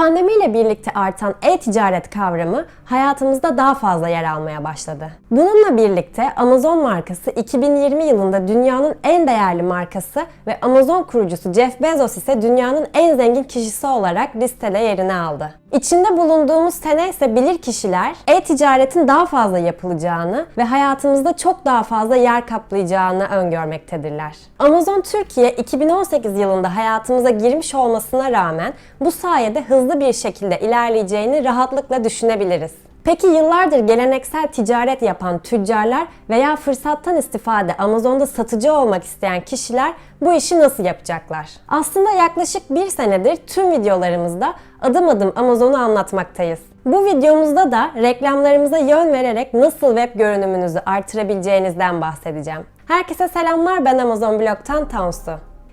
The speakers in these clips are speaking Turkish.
Pandemiyle birlikte artan e-ticaret kavramı hayatımızda daha fazla yer almaya başladı. Bununla birlikte Amazon markası 2020 yılında dünyanın en değerli markası ve Amazon kurucusu Jeff Bezos ise dünyanın en zengin kişisi olarak listede yerini aldı. İçinde bulunduğumuz sene ise bilir kişiler e-ticaretin daha fazla yapılacağını ve hayatımızda çok daha fazla yer kaplayacağını öngörmektedirler. Amazon Türkiye 2018 yılında hayatımıza girmiş olmasına rağmen bu sayede hızlı bir şekilde ilerleyeceğini rahatlıkla düşünebiliriz. Peki yıllardır geleneksel ticaret yapan tüccarlar veya fırsattan istifade Amazon'da satıcı olmak isteyen kişiler bu işi nasıl yapacaklar? Aslında yaklaşık bir senedir tüm videolarımızda adım adım Amazon'u anlatmaktayız. Bu videomuzda da reklamlarımıza yön vererek nasıl web görünümünüzü artırabileceğinizden bahsedeceğim. Herkese selamlar ben Amazon Blog'tan Tansu.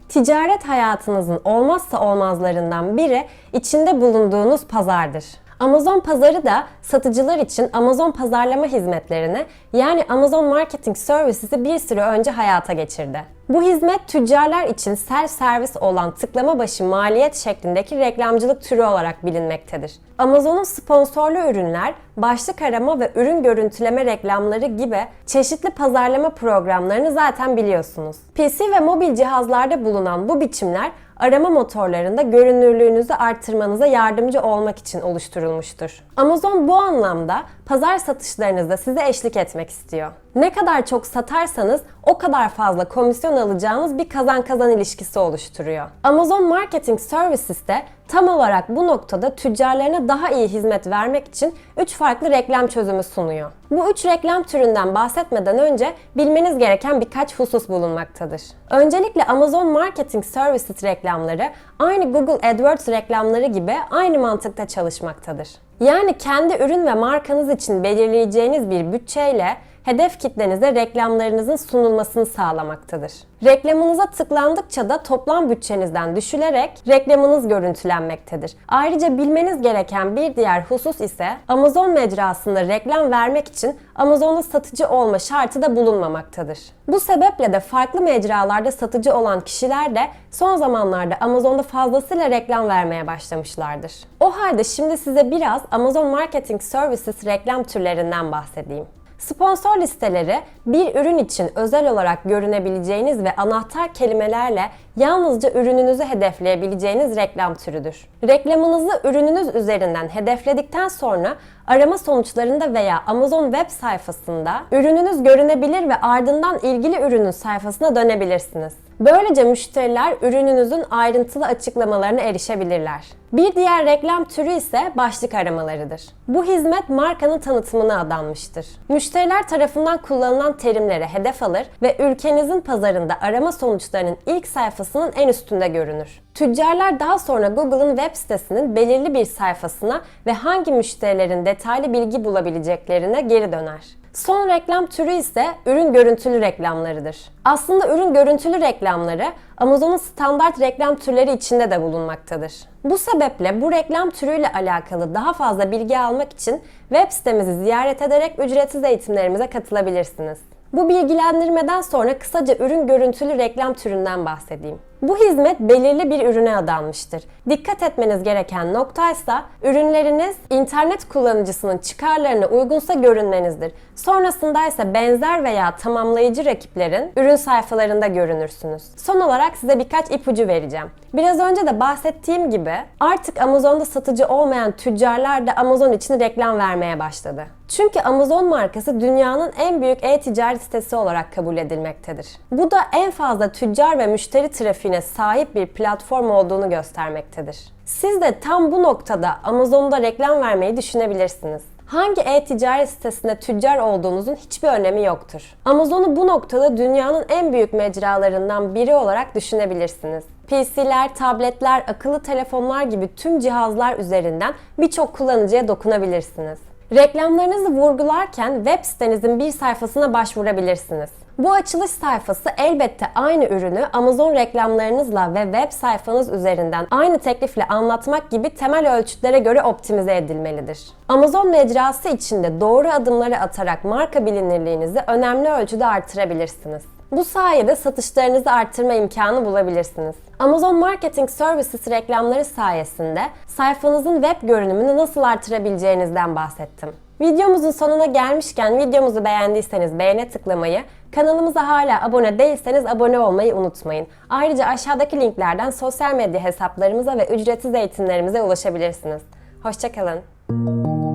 Ticaret hayatınızın olmazsa olmazlarından biri içinde bulunduğunuz pazardır. Amazon pazarı da satıcılar için Amazon pazarlama hizmetlerini yani Amazon Marketing Services'i bir süre önce hayata geçirdi. Bu hizmet tüccarlar için self servis olan tıklama başı maliyet şeklindeki reklamcılık türü olarak bilinmektedir. Amazon'un sponsorlu ürünler, başlık arama ve ürün görüntüleme reklamları gibi çeşitli pazarlama programlarını zaten biliyorsunuz. PC ve mobil cihazlarda bulunan bu biçimler arama motorlarında görünürlüğünüzü arttırmanıza yardımcı olmak için oluşturulmuştur. Amazon bu anlamda pazar satışlarınızda size eşlik etmek istiyor. Ne kadar çok satarsanız o kadar fazla komisyon alacağınız bir kazan kazan ilişkisi oluşturuyor. Amazon Marketing Services de tam olarak bu noktada tüccarlarına daha iyi hizmet vermek için 3 farklı reklam çözümü sunuyor. Bu 3 reklam türünden bahsetmeden önce bilmeniz gereken birkaç husus bulunmaktadır. Öncelikle Amazon Marketing Services reklamları aynı Google AdWords reklamları gibi aynı mantıkta çalışmaktadır. Yani kendi ürün ve markanız için belirleyeceğiniz bir bütçeyle hedef kitlenize reklamlarınızın sunulmasını sağlamaktadır. Reklamınıza tıklandıkça da toplam bütçenizden düşülerek reklamınız görüntülenmektedir. Ayrıca bilmeniz gereken bir diğer husus ise Amazon mecrasında reklam vermek için Amazon'da satıcı olma şartı da bulunmamaktadır. Bu sebeple de farklı mecralarda satıcı olan kişiler de son zamanlarda Amazon'da fazlasıyla reklam vermeye başlamışlardır. O halde şimdi size biraz Amazon Marketing Services reklam türlerinden bahsedeyim. Sponsor listeleri bir ürün için özel olarak görünebileceğiniz ve anahtar kelimelerle yalnızca ürününüzü hedefleyebileceğiniz reklam türüdür. Reklamınızı ürününüz üzerinden hedefledikten sonra arama sonuçlarında veya Amazon web sayfasında ürününüz görünebilir ve ardından ilgili ürünün sayfasına dönebilirsiniz. Böylece müşteriler ürününüzün ayrıntılı açıklamalarına erişebilirler. Bir diğer reklam türü ise başlık aramalarıdır. Bu hizmet markanın tanıtımına adanmıştır. Müşteriler tarafından kullanılan terimlere hedef alır ve ülkenizin pazarında arama sonuçlarının ilk sayfasının en üstünde görünür. Tüccarlar daha sonra Google'ın web sitesinin belirli bir sayfasına ve hangi müşterilerin detaylı bilgi bulabileceklerine geri döner. Son reklam türü ise ürün görüntülü reklamlarıdır. Aslında ürün görüntülü reklamları Amazon'un standart reklam türleri içinde de bulunmaktadır. Bu sebeple bu reklam türüyle alakalı daha fazla bilgi almak için web sitemizi ziyaret ederek ücretsiz eğitimlerimize katılabilirsiniz. Bu bilgilendirmeden sonra kısaca ürün görüntülü reklam türünden bahsedeyim. Bu hizmet belirli bir ürüne adanmıştır. Dikkat etmeniz gereken nokta ise ürünleriniz internet kullanıcısının çıkarlarına uygunsa görünmenizdir. Sonrasında ise benzer veya tamamlayıcı rakiplerin ürün sayfalarında görünürsünüz. Son olarak size birkaç ipucu vereceğim. Biraz önce de bahsettiğim gibi artık Amazon'da satıcı olmayan tüccarlar da Amazon için reklam vermeye başladı. Çünkü Amazon markası dünyanın en büyük e-ticaret sitesi olarak kabul edilmektedir. Bu da en fazla tüccar ve müşteri trafiğine sahip bir platform olduğunu göstermektedir. Siz de tam bu noktada Amazon'da reklam vermeyi düşünebilirsiniz. Hangi e-ticaret sitesinde tüccar olduğunuzun hiçbir önemi yoktur. Amazon'u bu noktada dünyanın en büyük mecralarından biri olarak düşünebilirsiniz. PC'ler, tabletler, akıllı telefonlar gibi tüm cihazlar üzerinden birçok kullanıcıya dokunabilirsiniz. Reklamlarınızı vurgularken web sitenizin bir sayfasına başvurabilirsiniz. Bu açılış sayfası elbette aynı ürünü Amazon reklamlarınızla ve web sayfanız üzerinden aynı teklifle anlatmak gibi temel ölçütlere göre optimize edilmelidir. Amazon mecrası içinde doğru adımları atarak marka bilinirliğinizi önemli ölçüde artırabilirsiniz. Bu sayede satışlarınızı arttırma imkanı bulabilirsiniz. Amazon Marketing Services reklamları sayesinde sayfanızın web görünümünü nasıl artırabileceğinizden bahsettim. Videomuzun sonuna gelmişken videomuzu beğendiyseniz beğene tıklamayı, kanalımıza hala abone değilseniz abone olmayı unutmayın. Ayrıca aşağıdaki linklerden sosyal medya hesaplarımıza ve ücretsiz eğitimlerimize ulaşabilirsiniz. Hoşçakalın.